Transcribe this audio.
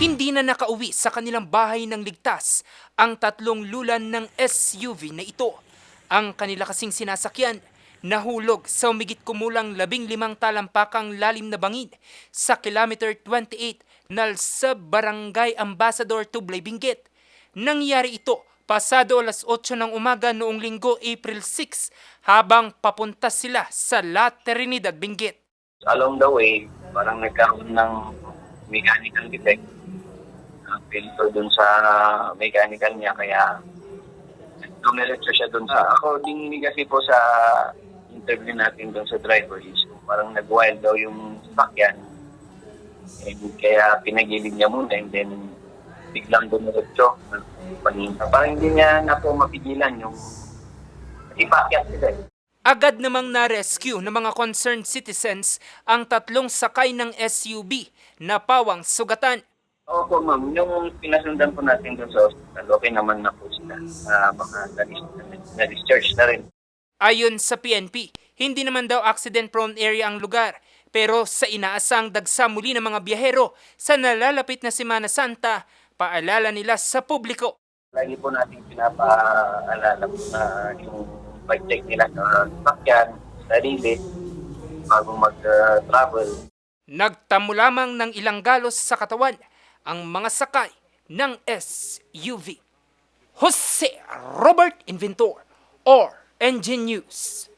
Hindi na nakauwi sa kanilang bahay ng ligtas ang tatlong lulan ng SUV na ito. Ang kanila kasing sinasakyan nahulog sa umigit kumulang labing limang talampakang lalim na bangin sa kilometer 28 Nalsa Barangay Ambassador Tublay Benguet. Nangyari ito pasado alas 8 ng umaga noong linggo April 6 habang papunta sila sa La Trinidad Benguet. along the way, parang nagkaroon ng mechanical defect. Pinto dun sa mechanical niya, kaya dumiretso siya dun sa... According kasi po sa interview natin dun sa driver is parang nag-wild daw yung sasakyan. And kaya pinagilid niya muna and then biglang dumiretso. Parang hindi niya na po mapigilan yung ipakyat sila. eh. Agad namang na-rescue ng mga concerned citizens ang tatlong sakay ng SUV na pawang sugatan. Opo, ma'am. Yung pinasundan po natin doon sa hospital, okay naman na po sila. Uh, baka na-dis- na-discharge na rin. Ayon sa PNP, hindi naman daw accident-prone area ang lugar. Pero sa inaasang dagsa muli ng mga biyahero sa nalalapit na Semana Santa, paalala nila sa publiko. Lagi po natin pinapaalala po na yung bike check nila sa sakyan, sarili, bago mag-travel. Nagtamo lamang ng ilang galos sa katawan ang mga sakay ng SUV. Jose Robert Inventor or Engine News.